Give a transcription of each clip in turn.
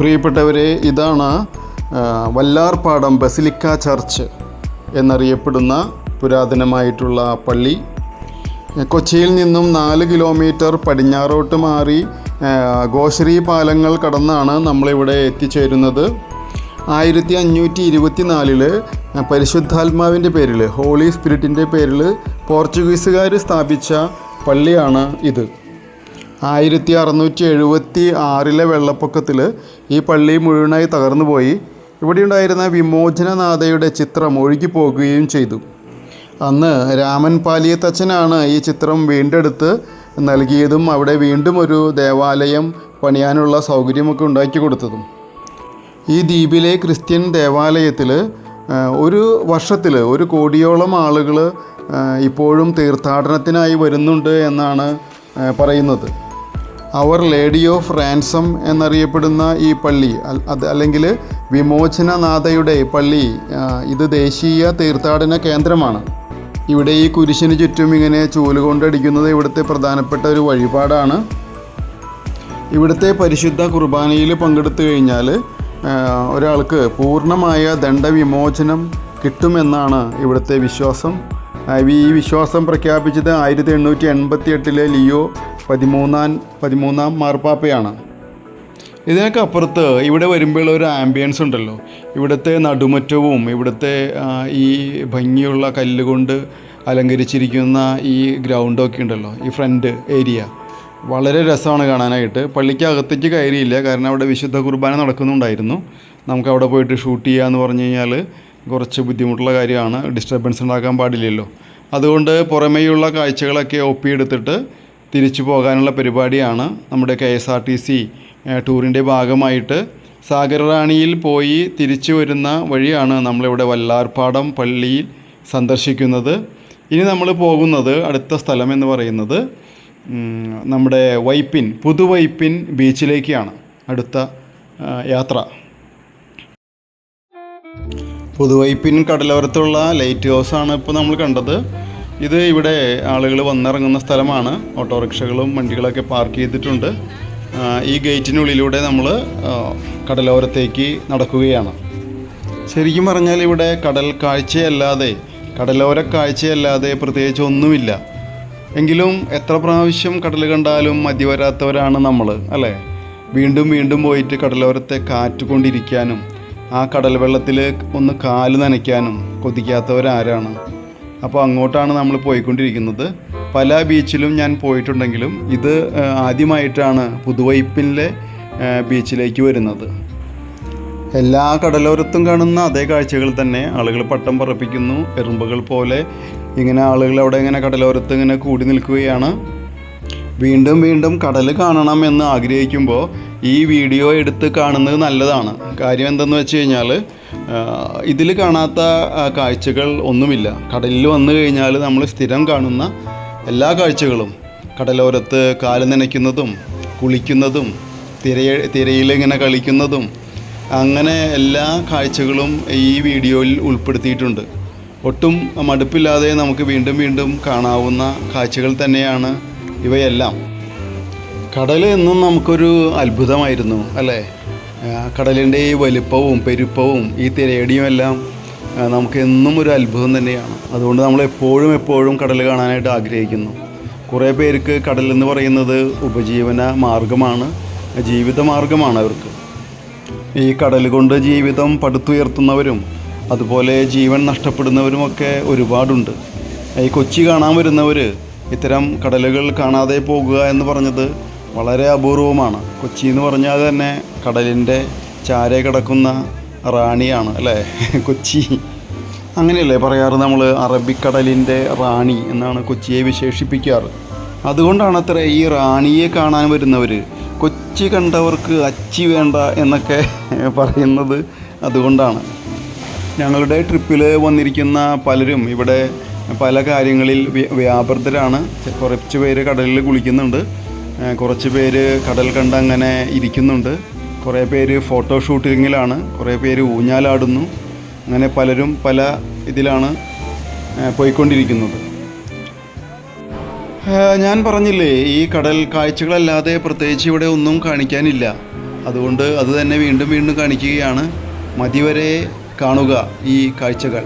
പ്രിയപ്പെട്ടവരെ ഇതാണ് Vallarpadam basilica church എന്നറിയപ്പെടുന്ന പുരാതനമായിട്ടുള്ള പള്ളി. കൊച്ചിയിൽ നിന്നും നാല് കിലോമീറ്റർ പടിഞ്ഞാറോട്ട് മാറി ഗോശ്രീ പാലങ്ങൾ കടന്നാണ് നമ്മളിവിടെ എത്തിച്ചേരുന്നത്. ആയിരത്തി അഞ്ഞൂറ്റി ഇരുപത്തി നാലിൽ പരിശുദ്ധാത്മാവിന്റെ പേരിൽ ഹോളി സ്പിരിറ്റിന്റെ പേരിൽ പോർച്ചുഗീസുകാർ സ്ഥാപിച്ച പള്ളിയാണ് ഇത്. ആയിരത്തി അറുന്നൂറ്റി എഴുപത്തി ആറിലെ വെള്ളപ്പൊക്കത്തിൽ ഈ പള്ളി മുഴുവനായി തകർന്നു പോയി. ഇവിടെ ഉണ്ടായിരുന്ന വിമോചനനാഥയുടെ ചിത്രം ഒഴുകിപ്പോകുകയും ചെയ്തു. അന്ന് രാമൻ പാലിയത്തച്ഛനാണ് ഈ ചിത്രം വീണ്ടെടുത്ത് നൽകിയതും അവിടെ വീണ്ടും ഒരു ദേവാലയം പണിയാനുള്ള സൗകര്യമൊക്കെ ഉണ്ടാക്കി കൊടുത്തതും. ഈ ദ്വീപിലെ ക്രിസ്ത്യൻ ദേവാലയത്തിൽ ഒരു വർഷത്തിൽ ഒരു കോടിയോളം ആളുകൾ ഇപ്പോഴും തീർത്ഥാടനത്തിനായി വരുന്നുണ്ട് എന്നാണ് പറയുന്നത്. അവർ ലേഡി ഓഫ് റാൻസം എന്നറിയപ്പെടുന്ന ഈ പള്ളി അത് അല്ലെങ്കിൽ വിമോചനനാഥയുടെ പള്ളി ഇത് ദേശീയ തീർത്ഥാടന കേന്ദ്രമാണ്. ഇവിടെ ഈ കുരിശിന് ചുറ്റും ഇങ്ങനെ ചൂലുകൊണ്ടടിക്കുന്നത് ഇവിടുത്തെ പ്രധാനപ്പെട്ട ഒരു വഴിപാടാണ്. ഇവിടുത്തെ പരിശുദ്ധ കുർബാനയിൽ പങ്കെടുത്തു കഴിഞ്ഞാൽ ഒരാൾക്ക് പൂർണമായ ദണ്ഡവിമോചനം കിട്ടുമെന്നാണ് ഇവിടുത്തെ വിശ്വാസം. ഈ വിശ്വാസം പ്രഖ്യാപിച്ചത് ആയിരത്തി എണ്ണൂറ്റി എൺപത്തി എട്ടിലെ ലിയോ പതിമൂന്നാം പതിമൂന്നാം മാർപ്പാപ്പയാണ്. ഇതിനൊക്കെ അപ്പുറത്ത് ഇവിടെ വരുമ്പോൾ ഒരു ആംബിയൻസ് ഉണ്ടല്ലോ. ഇവിടുത്തെ നടുമുറ്റവും ഇവിടുത്തെ ഈ ഭംഗിയുള്ള കല്ലുകൊണ്ട് അലങ്കരിച്ചിരിക്കുന്ന ഈ ഗ്രൗണ്ടൊക്കെ ഉണ്ടല്ലോ ഈ ഫ്രണ്ട് ഏരിയ വളരെ രസമാണ് കാണാനായിട്ട്. പള്ളിക്കകത്തേക്ക് കയറിയില്ല കാരണം അവിടെ വിശുദ്ധ കുർബാന നടക്കുന്നുണ്ടായിരുന്നു. നമുക്ക് അവിടെ പോയിട്ട് ഷൂട്ട് ചെയ്യുക എന്ന് പറഞ്ഞു കഴിഞ്ഞാൽ കുറച്ച് ബുദ്ധിമുട്ടുള്ള കാര്യമാണ്. ഡിസ്റ്റർബൻസ് ഉണ്ടാക്കാൻ പാടില്ലല്ലോ. അതുകൊണ്ട് പുറമേയുള്ള കാഴ്ചകളൊക്കെ ഒപ്പിയെടുത്തിട്ട് തിരിച്ചു പോകാനുള്ള പരിപാടിയാണ് നമ്മുടെ K S R T C ടൂറിന്റെ ഭാഗമായിട്ട്. സാഗർറാണിയിൽ പോയി തിരിച്ചു വരുന്ന വഴിയാണ് നമ്മളിവിടെ വല്ലാർപാടം പള്ളിയിൽ സന്ദർശിക്കുന്നത്. ഇനി നമ്മൾ പോകുന്നത് അടുത്ത സ്ഥലം എന്ന് പറയുന്നത് നമ്മുടെ വൈപ്പിൻ പുതുവൈപ്പിൻ ബീച്ചിലേക്കാണ് അടുത്ത യാത്ര. പുതുവൈപ്പിൻ കടലോരത്തുള്ള ലൈറ്റ് ഹൗസാണ് ഇപ്പോൾ നമ്മൾ കണ്ടത്. ഇത് ഇവിടെ ആളുകൾ വന്നിറങ്ങുന്ന സ്ഥലമാണ്. ഓട്ടോറിക്ഷകളും വണ്ടികളൊക്കെ പാർക്ക് ചെയ്തിട്ടുണ്ട്. ഈ ഗേറ്റിനുള്ളിലൂടെ നമ്മൾ കടലോരത്തേക്ക് നടക്കുകയാണ്. ശരിക്കും പറഞ്ഞാൽ ഇവിടെ കടൽ കാഴ്ചയല്ലാതെ കടലോര കാഴ്ചയല്ലാതെ പ്രത്യേകിച്ച് ഒന്നുമില്ല. എങ്കിലും എത്ര പ്രാവശ്യം കടൽ കണ്ടാലും മതി വരാത്തവരാണ് നമ്മൾ അല്ലേ? വീണ്ടും വീണ്ടും പോയിട്ട് കടലോരത്തെ കാറ്റ് കൊണ്ടിരിക്കാനും ആ കടൽ വെള്ളത്തിൽ ഒന്ന് കാൽ നനയ്ക്കാനും കൊതിക്കാത്തവരാരാണ്. അപ്പോൾ അങ്ങോട്ടാണ് നമ്മൾ പോയിക്കൊണ്ടിരിക്കുന്നത്. പല ബീച്ചിലും ഞാൻ പോയിട്ടുണ്ടെങ്കിലും ഇത് ആദ്യമായിട്ടാണ് പുതുവൈപ്പിലെ ബീച്ചിലേക്ക് വരുന്നത്. എല്ലാ കടലോരത്തും കാണുന്ന അതേ കാഴ്ചകൾ തന്നെ. ആളുകൾ പട്ടം പറപ്പിക്കുന്നു എറുമ്പുകൾ പോലെ ഇങ്ങനെ ആളുകൾ അവിടെ ഇങ്ങനെ കടലോരത്ത് ഇങ്ങനെ കൂടി നിൽക്കുകയാണ്. വീണ്ടും വീണ്ടും കടൽ കാണണം എന്ന് ആഗ്രഹിക്കുമ്പോൾ ഈ വീഡിയോ എടുത്ത് കാണുന്നത് നല്ലതാണ്. കാര്യം എന്തെന്ന് വെച്ച് കഴിഞ്ഞാൽ ഇതിൽ കാണാത്ത കാഴ്ചകൾ ഒന്നുമില്ല. കടലിൽ വന്നു കഴിഞ്ഞാൽ നമ്മൾ സ്ഥിരം കാണുന്ന എല്ലാ കാഴ്ചകളും കടലോരത്ത് കാൽ നനയ്ക്കുന്നതും കുളിക്കുന്നതും തിര തിരയിലിങ്ങനെ കളിക്കുന്നതും അങ്ങനെ എല്ലാ കാഴ്ചകളും ഈ വീഡിയോയിൽ ഉൾപ്പെടുത്തിയിട്ടുണ്ട്. ഒട്ടും മടുപ്പില്ലാതെ നമുക്ക് വീണ്ടും വീണ്ടും കാണാവുന്ന കാഴ്ചകൾ തന്നെയാണ് ഇവയെല്ലാം. കടൽ എന്നും നമുക്കൊരു അത്ഭുതമായിരുന്നു അല്ലേ? കടലിന്റെ ഈ വലിപ്പവും പെരുപ്പവും ഈ തിരയടിയും എല്ലാം നമുക്ക് എന്നും ഒരു അത്ഭുതം തന്നെയാണ്. അതുകൊണ്ട് നമ്മൾ എപ്പോഴും എപ്പോഴും കടൽ കാണാനായിട്ട് ആഗ്രഹിക്കുന്നു. കുറേ പേർക്ക് കടൽ എന്ന് പറയുന്നത് ഉപജീവന മാർഗമാണ് ജീവിത മാർഗമാണ് അവർക്ക്. ഈ കടൽ കൊണ്ട് ജീവിതം പടുത്തുയർത്തുന്നവരും അതുപോലെ ജീവൻ നഷ്ടപ്പെടുന്നവരുമൊക്കെ ഒരുപാടുണ്ട്. ഈ കൊച്ചി കാണാൻ വരുന്നവർ ഇത്തരം കടലുകൾ കാണാതെ പോകുക എന്ന് പറഞ്ഞത് വളരെ അപൂർവമാണ്. കൊച്ചി എന്ന് പറഞ്ഞാൽ തന്നെ കടലിന്റെ ചാരെ കിടക്കുന്ന റാണിയാണ് അല്ലേ? കൊച്ചി. അങ്ങനെയല്ലേ പറയാറ് നമ്മൾ അറബിക്കടലിന്റെ റാണി എന്നാണ് കൊച്ചിയെ വിശേഷിപ്പിക്കാറ്. അതുകൊണ്ടാണ് അത്ര ഈ റാണിയെ കാണാൻ വരുന്നവർ കൊച്ചി കണ്ടവർക്ക് അച്ചി വേണ്ട എന്നൊക്കെ പറയുന്നത് അതുകൊണ്ടാണ്. ഞങ്ങളുടെ ട്രിപ്പിൽ വന്നിരിക്കുന്ന പലരും ഇവിടെ പല കാര്യങ്ങളിൽ വ്യാപൃതരാണ്. കുറച്ച് പേര് കടലിൽ കുളിക്കുന്നുണ്ട്. കുറച്ച് പേര് കടൽ കണ്ട് അങ്ങനെ ഇരിക്കുന്നുണ്ട്. കുറേ പേര് ഫോട്ടോ ഷൂട്ടിങ്ങിലാണ്. കുറേ പേര് ഊഞ്ഞാലാടുന്നു. അങ്ങനെ പലരും പല ഇതിലാണ് പോയിക്കൊണ്ടിരിക്കുന്നത്. ഞാൻ പറഞ്ഞില്ലേ ഈ കടൽ കാഴ്ചകളല്ലാതെ പ്രത്യേകിച്ച് ഇവിടെ ഒന്നും കാണിക്കാനില്ല. അതുകൊണ്ട് അത് തന്നെ വീണ്ടും വീണ്ടും കാണിക്കുകയാണ്. മതിവരെ കാണുക ഈ കാഴ്ചകൾ.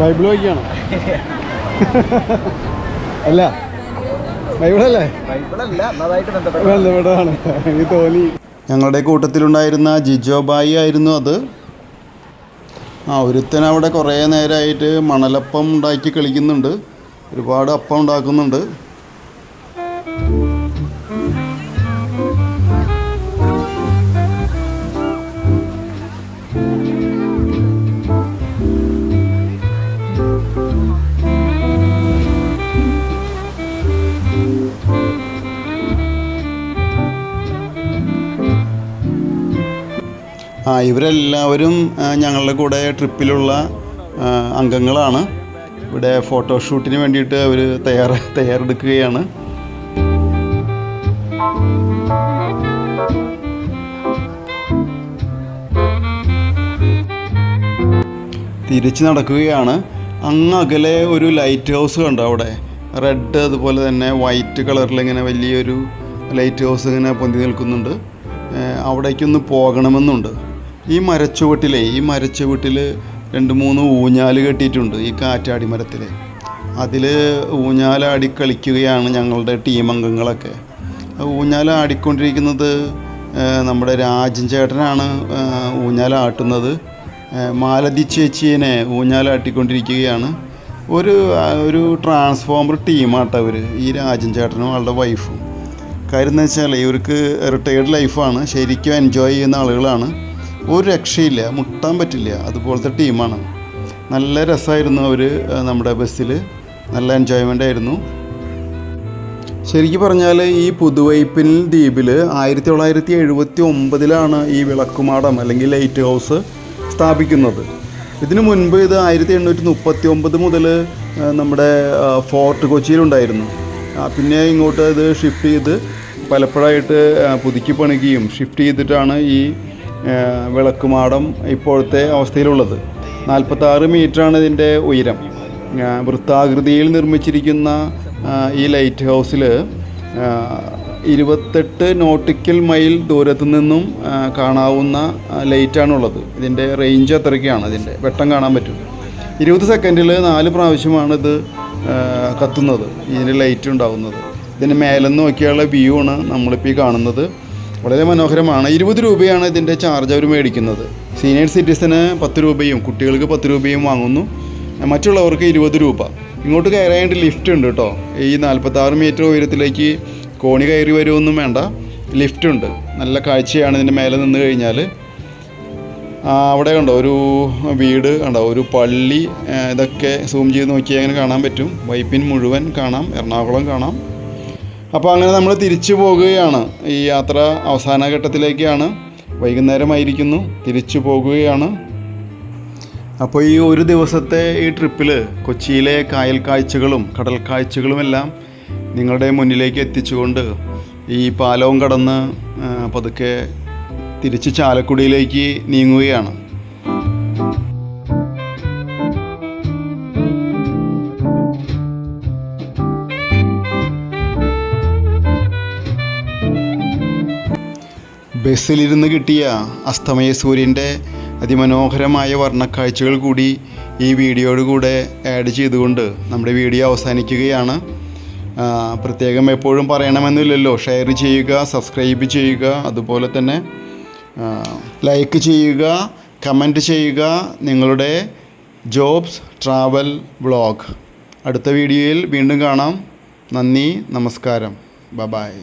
ബൈബിൾ വായിക്കുകയാണോ അല്ല. ബൈബിളല്ലേ? ബന്ധപ്പെട്ടതാണ്. എനിക്ക് തോന്നി. ഞങ്ങളുടെ കൂട്ടത്തിലുണ്ടായിരുന്ന ജിജോബായി ആയിരുന്നു അത്. ആ ഒരുത്തൻ അവിടെ കുറേ നേരമായിട്ട് മണലപ്പം ഉണ്ടാക്കി കളിക്കുന്നുണ്ട്. ഒരുപാട് അപ്പം ഉണ്ടാക്കുന്നുണ്ട്. ഇവരെല്ലാവരും ഞങ്ങളുടെ കൂടെ ട്രിപ്പിലുള്ള അംഗങ്ങളാണ്. ഇവിടെ ഫോട്ടോഷൂട്ടിന് വേണ്ടിയിട്ട് അവർ തയ്യാറ തയ്യാറെടുക്കുകയാണ്. തിരിച്ച് നടക്കുകയാണ്. അങ്ങ് അകലെ ഒരു ലൈറ്റ് ഹൗസ് കണ്ടോ അവിടെ? റെഡ് അതുപോലെ തന്നെ വൈറ്റ് കളറിൽ ഇങ്ങനെ വലിയൊരു ലൈറ്റ് ഹൗസ് ഇങ്ങനെ പൊന്തി നിൽക്കുന്നുണ്ട്. അവിടേക്കൊന്ന് പോകണമെന്നുണ്ട്. ഈ മരച്ചുവട്ടിലെ ഈ മരച്ചുവട്ടിൽ രണ്ട് മൂന്ന് ഊഞ്ഞാൽ കെട്ടിയിട്ടുണ്ട് ഈ കാറ്റാടി മരത്തിൽ അതിൽ ഊഞ്ഞാലാടി കളിക്കുകയാണ് ഞങ്ങളുടെ ടീം അംഗങ്ങളൊക്കെ. ഊഞ്ഞാലാടിക്കൊണ്ടിരിക്കുന്നത് നമ്മുടെ രാജൻ ചേട്ടനാണ് ഊഞ്ഞാലാട്ടുന്നത് മാലതി ചേച്ചിയെ ഊഞ്ഞാലാട്ടിക്കൊണ്ടിരിക്കുകയാണ് ഒരു ഒരു ട്രാൻസ്ഫോമർ ടീമാട്ടോ അവർ ഈ രാജൻ ചേട്ടനും ആളുടെ വൈഫും. കാര്യം എന്ന് വെച്ചാൽ ഇവർക്ക് റിട്ടയേർഡ് ലൈഫാണ് ശരിക്കും എൻജോയ് ചെയ്യുന്ന ആളുകളാണ്. ഒരു രക്ഷയില്ല മുട്ടാൻ പറ്റില്ല. അതുപോലത്തെ ടീമാണ്. നല്ല രസമായിരുന്നു അവർ നമ്മുടെ ബസ്സിൽ. നല്ല എൻജോയ്മെന്റ് ആയിരുന്നു. ശരിക്കും പറഞ്ഞാൽ ഈ പുതുവൈപ്പിൻ ദ്വീപിൽ ആയിരത്തി തൊള്ളായിരത്തി എഴുപത്തി ഒമ്പതിലാണ് ഈ വിളക്കുമാടം അല്ലെങ്കിൽ ലൈറ്റ് ഹൗസ് സ്ഥാപിക്കുന്നത്. ഇതിനു മുൻപ് ഇത് ആയിരത്തി എണ്ണൂറ്റി മുപ്പത്തി ഒമ്പത് മുതൽ നമ്മുടെ ഫോർട്ട് കൊച്ചിയിലുണ്ടായിരുന്നു. പിന്നെ ഇങ്ങോട്ട് ഇത് ഷിഫ്റ്റ് ചെയ്ത് പലപ്പോഴായിട്ട് പുതുക്കി പണിക്കുകയും ഷിഫ്റ്റ് ചെയ്തിട്ടാണ് ഈ വിളക്കുമാടം ഇപ്പോഴത്തെ അവസ്ഥയിലുള്ളത്. നാൽപ്പത്താറ് മീറ്ററാണ് ഇതിന്റെ ഉയരം. വൃത്താകൃതിയിൽ നിർമ്മിച്ചിരിക്കുന്ന ഈ ലൈറ്റ് ഹൗസിൽ ഇരുപത്തെട്ട് നോട്ടിക്കൽ മൈൽ ദൂരത്തു നിന്നും കാണാവുന്ന ലൈറ്റാണ് ലൈറ്റാണുള്ളത്. ഇതിന്റെ റേഞ്ച് അത്രയ്ക്കാണ്. ഇതിന്റെ വെട്ടം കാണാൻ പറ്റും. ഇരുപത് സെക്കൻഡിൽ നാല് പ്രാവശ്യമാണ് ഇത് കത്തുന്നത്. ഇതിന്റെ ലൈറ്റ് ഉണ്ടാകുന്നത് ഇതിന് മേലെന്ന് നോക്കിയുള്ള വ്യൂ ആണ് നമ്മളിപ്പോൾ ഈ കാണുന്നത്. വളരെ മനോഹരമാണ്. ഇരുപത് രൂപയാണ് ഇതിന്റെ ചാർജ് അവർ മേടിക്കുന്നത്. സീനിയർ സിറ്റിസന് പത്ത് രൂപയും കുട്ടികൾക്ക് പത്ത് രൂപയും വാങ്ങുന്നു. മറ്റുള്ളവർക്ക് ഇരുപത് രൂപ. ഇങ്ങോട്ട് കയറാനായിട്ട് ലിഫ്റ്റ് ഉണ്ട് കേട്ടോ ഈ നാൽപ്പത്താറ് മീറ്റർ ഉയരത്തിലേക്ക് കോണി കയറി വരുമൊന്നും വേണ്ട. ലിഫ്റ്റ് ഉണ്ട്. നല്ല കാഴ്ചയാണ് ഇതിന്റെ മേലെ നിന്ന് കഴിഞ്ഞാൽ. അവിടെ കണ്ടോ? ഒരു വീട് കണ്ടോ? ഒരു പള്ളി ഇതൊക്കെ സൂം ചെയ്ത് നോക്കിയാൽ അങ്ങനെ കാണാൻ പറ്റും. വൈപ്പിൻ മുഴുവൻ കാണാം. എറണാകുളം കാണാം. അപ്പോൾ അങ്ങനെ നമ്മൾ തിരിച്ചു പോകുകയാണ്. ഈ യാത്ര അവസാന ഘട്ടത്തിലേക്കാണ്. വൈകുന്നേരമായിരിക്കുന്നു. തിരിച്ചു പോകുകയാണ്. അപ്പോൾ ഈ ഒരു ദിവസത്തെ ഈ ട്രിപ്പിൽ കൊച്ചിയിലെ കായൽ കാഴ്ചകളും കടൽ കാഴ്ചകളുമെല്ലാം നിങ്ങളുടെ മുന്നിലേക്ക് എത്തിച്ചുകൊണ്ട് ഈ പാലവും കടന്ന് പതുക്കെ തിരിച്ച് ചാലക്കുടിയിലേക്ക് നീങ്ങുകയാണ്. ബസ്സിലിരുന്ന് കിട്ടിയ അസ്തമയ സൂര്യന്റെ അതിമനോഹരമായ വർണക്കാഴ്ചകൾ കൂടി ഈ വീഡിയോയുടെ കൂടെ ആഡ് ചെയ്തുകൊണ്ട് നമ്മുടെ വീഡിയോ അവസാനിക്കുകയാണ്. പ്രത്യേകം എപ്പോഴും പറയണമെന്നില്ലല്ലോ. ഷെയർ ചെയ്യുക സബ്സ്ക്രൈബ് ചെയ്യുക അതുപോലെ തന്നെ ലൈക്ക് ചെയ്യുക കമന്റ് ചെയ്യുക. നിങ്ങളുടെ ജോബ്സ് ട്രാവൽ ബ്ലോഗ് അടുത്ത വീഡിയോയിൽ വീണ്ടും കാണാം. നന്ദി നമസ്കാരം. ബ ബായ്